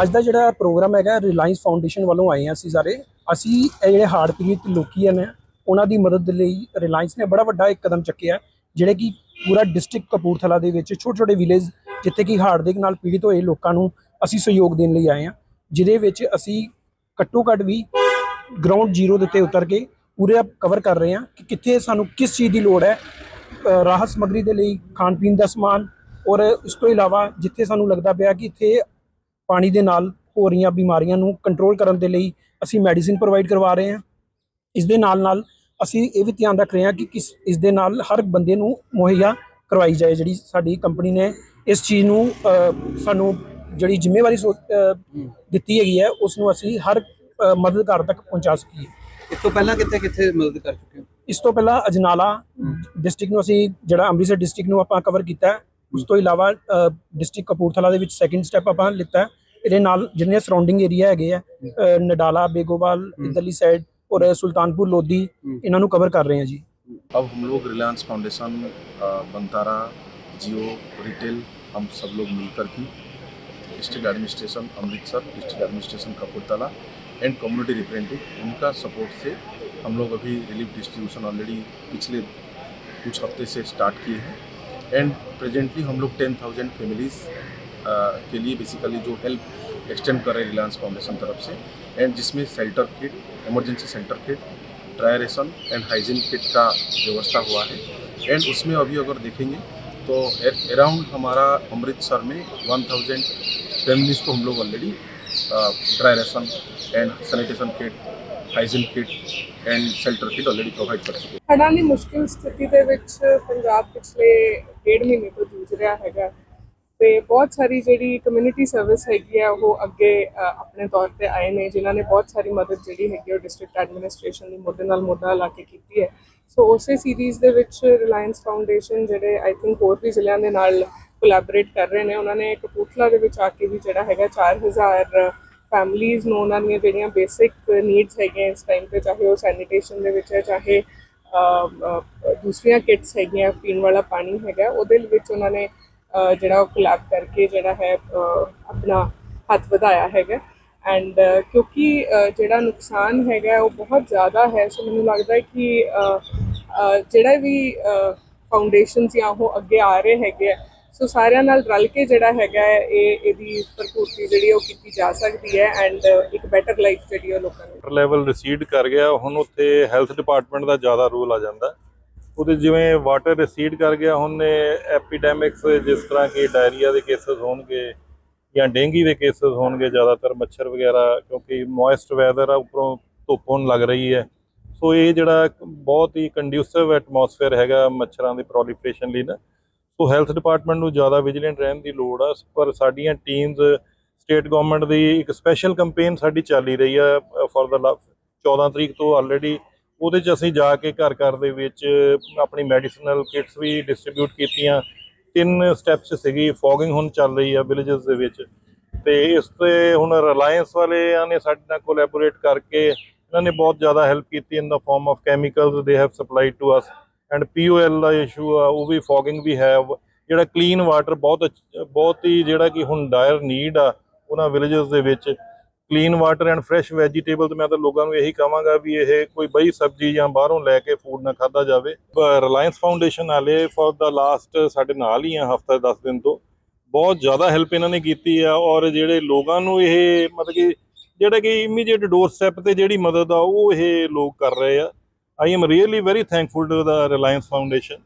ਅੱਜ ਦਾ ਜਿਹੜਾ ਪ੍ਰੋਗਰਾਮ ਹੈਗਾ ਰਿਲਾਇੰਸ ਫਾਊਂਡੇਸ਼ਨ ਵੱਲੋਂ ਆਏ ਹਾਂ ਅਸੀਂ ਸਾਰੇ। ਅਸੀਂ ਇਹ ਜਿਹੜੇ ਹਾਰਡ ਪੀੜਿਤ ਲੋਕੀ ਹਨ ਉਹਨਾਂ ਦੀ ਮਦਦ ਦੇ ਲਈ ਰਿਲਾਇੰਸ ਨੇ ਬੜਾ ਵੱਡਾ ਇੱਕ ਕਦਮ ਚੱਕਿਆ, ਜਿਹੜੇ ਕਿ ਪੂਰਾ ਡਿਸਟ੍ਰਿਕਟ ਕਪੂਰਥਲਾ ਦੇ ਵਿੱਚ ਛੋਟੇ ਛੋਟੇ ਵਿਲੇਜ ਜਿੱਥੇ ਕਿ ਹਾਰਡ ਦੇ ਨਾਲ ਪੀੜਿਤ ਹੋਏ ਲੋਕਾਂ ਨੂੰ ਅਸੀਂ ਸਹਿਯੋਗ ਦੇਣ ਲਈ ਆਏ ਹਾਂ, ਜਿਹਦੇ ਵਿੱਚ ਅਸੀਂ ਘੱਟੋ ਘੱਟ ਵੀ ਗਰਾਊਂਡ ਜ਼ੀਰੋ ਦੇ ਉੱਤੇ ਉਤਰ ਕੇ ਪੂਰੇ ਕਵਰ ਕਰ ਰਹੇ ਹਾਂ ਕਿ ਕਿੱਥੇ ਸਾਨੂੰ ਕਿਸ ਚੀਜ਼ ਦੀ ਲੋੜ ਹੈ ਰਾਹਤ ਸਮੱਗਰੀ ਦੇ ਲਈ ਖਾਣ ਪੀਣ ਦਾ ਸਮਾਨ ਔਰ ਇਸ ਤੋਂ ਇਲਾਵਾ ਜਿੱਥੇ ਸਾਨੂੰ ਲੱਗਦਾ ਪਿਆ ਕਿ ਇੱਥੇ ਪਾਣੀ ਦੇ ਨਾਲ ਹੋ ਰਹੀਆਂ ਬਿਮਾਰੀਆਂ ਨੂੰ ਕੰਟਰੋਲ ਕਰਨ ਦੇ ਲਈ ਅਸੀਂ ਮੈਡੀਸਿਨ ਪ੍ਰੋਵਾਈਡ ਕਰਵਾ ਰਹੇ ਹਾਂ। ਇਸ ਦੇ ਨਾਲ ਨਾਲ ਅਸੀਂ ਇਹ ਵੀ ਧਿਆਨ ਰੱਖ ਰਹੇ ਹਾਂ ਕਿ ਕਿਸ ਇਸ ਦੇ ਨਾਲ ਹਰ ਬੰਦੇ ਨੂੰ ਮੁਹੱਈਆ ਕਰਵਾਈ ਜਾਏ ਜਿਹੜੀ ਸਾਡੀ ਕੰਪਨੀ ਨੇ। ਇਸ ਚੀਜ਼ ਨੂੰ ਸਾਨੂੰ ਜਿਹੜੀ ਜ਼ਿੰਮੇਵਾਰੀ ਦਿੱਤੀ ਹੈਗੀ ਹੈ ਉਸ ਨੂੰ ਅਸੀਂ ਹਰ ਮਦਦਗਾਰ ਤੱਕ ਪਹੁੰਚਾ ਸਕੀਏ। ਇਸ ਤੋਂ ਪਹਿਲਾਂ ਕਿੱਥੇ ਕਿੱਥੇ ਮਦਦ ਕਰ ਚੁੱਕੇ ਹੋ? ਇਸ ਤੋਂ ਪਹਿਲਾਂ ਅਜਨਾਲਾ ਡਿਸਟ੍ਰਿਕਟ ਨੂੰ ਅਸੀਂ ਜਿਹੜਾ ਅੰਮ੍ਰਿਤਸਰ ਡਿਸਟ੍ਰਿਕਟ ਨੂੰ ਆਪਾਂ ਕਵਰ ਕੀਤਾ ਹੈ। ਉਸ ਤੋਂ ਇਲਾਵਾ ਡਿਸਟ੍ਰਿਕਟ ਕਪੂਰਥਲਾ ਦੇ ਵਿੱਚ ਸੈਕਿੰਡ ਸਟੈਪ ਆਪਾਂ ਲਿੱਤਾ ਹੈ। ਇਹਦੇ ਨਾਲ ਜਿੰਨੇ ਸਰਾਊਂਡਿੰਗ ਏਰੀਆ ਹੈਗੇ ਆ ਅ, ਨਡਾਲਾ ਬੇਗੋਵਾਲ ਇਧਰਲੀ ਸਾਈਡ ਔਰ ਸੁਲਤਾਨਪੁਰ ਲੋਧੀ ਇਹਨਾਂ ਨੂੰ ਕਵਰ ਕਰ ਰਹੇ ਹਾਂ ਜੀ अब हम लोग रिलायंस फाउंडेशन अ, बनतारा जियो रिटेल हम सब लोग मिलकर की district administration Amritsar district administration Kapurthala and community representative उनका सपोर्ट से हम लोग अभी रिलीफ डिस्ट्रीब्यूशन ऑलरेडी पिछले कुछ हफ्ते से स्टार्ट किए हैं एंड प्रेजेंटली हम लोग टेन थाउजेंड फैमिलीज़ के लिए बेसिकली जो हेल्प एक्सटेंड कर रहे हैं रिलायंस फाउंडेशन तरफ से एंड जिसमें shelter kit emergency centre kit dry ration and hygiene kit का व्यवस्था हुआ है एंड उसमें अभी अगर देखेंगे तो अराउंड हमारा अमृतसर में 1000 फैमिलीज़ को हम लोग already dry ration and sanitation kit hygiene kit and shelter kit already provide कर चुके हैं ਹੜ੍ਹਾਂ ਦੀ ਮੁਸ਼ਕਿਲ ਸਥਿਤੀ ਦੇ ਵਿੱਚ ਪੰਜਾਬ ਪਿਛਲੇ ਡੇਢ ਮਹੀਨੇ ਤੋਂ ਜੂਝ ਰਿਹਾ ਹੈਗਾ। ਤੇ ਬਹੁਤ ਸਾਰੀ ਜਿਹੜੀ ਕਮਿਊਨਿਟੀ ਸਰਵਿਸ ਹੈਗੀ ਆ, ਉਹ ਅੱਗੇ ਆਪਣੇ ਤੌਰ ਤੇ ਆਏ ਨੇ, ਜਿਨ੍ਹਾਂ ਨੇ ਬਹੁਤ ਸਾਰੀ ਮਦਦ ਜਿਹੜੀ ਹੈਗੀ ਉਹ ਡਿਸਟ੍ਰਿਕਟ ਐਡਮਿਨਿਸਟ੍ਰੇਸ਼ਨ ਦੀ ਮੋਢੇ ਨਾਲ ਮੋਢਾ ਲਾ ਕੇ ਕੀਤੀ ਹੈ। ਸੋ ਉਸੇ ਸੀਰੀਜ਼ ਦੇ ਵਿੱਚ ਰਿਲਾਇੰਸ ਫਾਊਂਡੇਸ਼ਨ ਜਿਹੜੇ ਆਈ ਥਿੰਕ ਹੋਰ ਵੀ ਜ਼ਿਲ੍ਹਿਆਂ ਦੇ ਨਾਲ ਕੋਲੈਬੋਰੇਟ ਕਰ ਰਹੇ ਨੇ। ਉਹਨਾਂ ਨੇ ਕਪੂਰਥਲਾ ਦੇ ਵਿੱਚ ਆ ਕੇ ਵੀ ਜਿਹੜਾ ਹੈਗਾ 4000 ਫੈਮਲੀਜ਼ ਨੂੰ ਉਹਨਾਂ ਦੀਆਂ ਜਿਹੜੀਆਂ ਬੇਸਿਕ ਨੀਡਸ ਹੈਗੀਆਂ ਇਸ ਟਾਈਮ ਤੇ, ਚਾਹੇ ਉਹ ਸੈਨੀਟੇਸ਼ਨ ਦੇ ਵਿੱਚ ਹੈ, ਚਾਹੇ ਦੂਸਰੀਆਂ ਕਿਟਸ ਹੈਗੀਆਂ, ਪੀਣ ਵਾਲਾ ਪਾਣੀ ਹੈਗਾ, ਉਹਦੇ ਵਿੱਚ ਉਹਨਾਂ ਨੇ ਜਿਹੜਾ ਉਹ ਕੋਲੈਬ ਕਰਕੇ ਜਿਹੜਾ ਹੈ ਆਪਣਾ ਹੱਥ ਵਧਾਇਆ ਹੈਗਾ। ਐਂਡ ਕਿਉਂਕਿ ਜਿਹੜਾ ਨੁਕਸਾਨ ਹੈਗਾ, ਉਹ ਬਹੁਤ ਜ਼ਿਆਦਾ ਹੈ। ਸੋ ਮੈਨੂੰ ਲੱਗਦਾ ਹੈ ਕਿ ਜਿਹੜਾ ਵੀ ਫਾਊਂਡੇਸ਼ਨਸ ਜਾਂ ਉਹ ਅੱਗੇ ਆ ਰਹੇ ਹੈਗੇ ਆ ਸੋ ਸਾਰਿਆਂ ਨਾਲ ਰਲ ਕੇ ਜਿਹੜਾ ਹੈਗਾ ਇਹ ਇਹਦੀ ਭਰਪੂਰਤੀ ਜਿਹੜੀ ਉਹ ਕੀਤੀ ਜਾ ਸਕਦੀ ਹੈ ਐਂਡ ਇੱਕ ਬੈਟਰ ਲਾਈਫ ਜਿਹੜੀ ਉਹ ਲੋਕਾਂ ਨੂੰ। ਵਾਟਰ ਲੈਵਲ ਰਿਸੀਡ ਕਰ ਗਿਆ, ਹੁਣ ਉੱਥੇ ਹੈਲਥ ਡਿਪਾਰਟਮੈਂਟ ਦਾ ਜ਼ਿਆਦਾ ਰੋਲ ਆ ਜਾਂਦਾ। ਉਹਦੇ ਜਿਵੇਂ ਵਾਟਰ ਰਿਸੀਡ ਕਰ ਗਿਆ, ਹੁਣ ਐਪੀਡੈਮਿਕਸ ਜਿਸ ਤਰ੍ਹਾਂ ਕਿ ਡਾਇਰੀਆ ਦੇ ਕੇਸਸ ਹੋਣਗੇ ਜਾਂ ਡੇਂਗੀ ਦੇ ਕੇਸਸ ਹੋਣਗੇ ਜ਼ਿਆਦਾਤਰ ਮੱਛਰ ਵਗੈਰਾ, ਕਿਉਂਕਿ ਮੋਇਸਟ ਵੈਦਰ ਆ, ਉੱਪਰੋਂ ਧੁੱਪ ਹੋਣ ਲੱਗ ਰਹੀ ਹੈ। ਸੋ ਇਹ ਜਿਹੜਾ ਬਹੁਤ ਹੀ ਕੰਡਿਊਸਿਵ ਐਟਮੋਸਫੇਅਰ ਹੈਗਾ ਮੱਛਰਾਂ ਦੀ ਪ੍ਰੋਲੀਫਰੇਸ਼ਨ ਲਈ ਨਾ। ਸੋ ਹੈਲਥ ਡਿਪਾਰਟਮੈਂਟ ਨੂੰ ਜ਼ਿਆਦਾ ਵਿਜੀਲੈਂਟ ਰਹਿਣ ਦੀ ਲੋੜ ਆ, ਪਰ ਸਾਡੀਆਂ ਟੀਮਸ ਸਟੇਟ ਗਵਰਨਮੈਂਟ ਦੀ ਇੱਕ ਸਪੈਸ਼ਲ ਕੈਂਪੇਨ ਸਾਡੀ ਚੱਲੀ ਰਹੀ ਆ ਫॉर ਦਾ 14 ਤਰੀਕ ਤੋਂ ਆਲਰੇਡੀ ਉਹਦੇ 'ਚ ਅਸੀਂ ਜਾ ਕੇ ਘਰ ਘਰ ਦੇ ਵਿੱਚ ਆਪਣੀ ਮੈਡੀਸਨਲ ਕਿਟਸ ਵੀ ਡਿਸਟ੍ਰੀਬਿਊਟ ਕੀਤੀਆਂ। ਤਿੰਨ ਸਟੈਪਸ ਸੀਗੀ ਫੋਗਿੰਗ ਹੁਣ ਚੱਲ ਰਹੀ ਆ ਵਿਲੇजेस ਦੇ ਵਿੱਚ। ਤੇ ਇਸ ਤੇ ਹੁਣ ਰਿਲਾਇੰਸ ਵਾਲਿਆਂ ਨੇ ਸਾਡੇ ਨਾਲ ਕੋਲੈਬੋਰੇਟ ਕਰਕੇ, ਇਹਨਾਂ ਨੇ ਬਹੁਤ ਜ਼ਿਆਦਾ ਹੈਲਪ ਕੀਤੀ in the farm of chemicals ਦੇ have supplied to us and POL the issue ਆ, ਉਹ ਵੀ ਫੋਗਿੰਗ ਵੀ ਹੈ। ਜਿਹੜਾ ਕਲੀਨ ਵਾਟਰ ਬਹੁਤ ਬਹੁਤ ਹੀ ਜਿਹੜਾ ਕਿ ਹੁਣ ਡਾਇਰ ਨੀਡ ਆ, ਉਹਨਾਂ ਵਿਲੇजेस ਦੇ ਵਿੱਚ। Clean water and fresh vegetable ਤੇ ਮੈਂ ਤਾਂ ਲੋਕਾਂ ਨੂੰ ਇਹੀ ਕਹਾਂਗਾ ਵੀ ਇਹ ਕੋਈ ਬਈ ਸਬਜ਼ੀ ਜਾਂ ਬਾਹਰੋਂ ਲੈ ਕੇ ਫੂਡ ਨਾ ਖਾਦਾ ਜਾਵੇ। ਰਿਲਾਇੰਸ ਫਾਊਂਡੇਸ਼ਨ ਵਾਲੇ ਫॉर ਦਾ ਲਾਸਟ ਸਾਡੇ ਨਾਲ ਹੀ ਆ, ਹਫਤਾ 10 ਦਿਨ ਤੋਂ। ਬਹੁਤ ਜ਼ਿਆਦਾ ਹੈਲਪ ਇਹਨਾਂ ਨੇ ਕੀਤੀ ਆ ਔਰ ਜਿਹੜੇ ਲੋਕਾਂ ਨੂੰ ਇਹ ਮਤਲਬ ਕਿ ਜਿਹੜਾ ਕਿ ਇਮੀਡੀਏਟ ਡੋਰ ਸਟੈਪ ਤੇ ਜਿਹੜੀ ਮਦਦ ਆ, ਉਹ ਇਹ ਲੋਕ ਕਰ ਰਹੇ ਆ। I am really very thankful to the Reliance Foundation.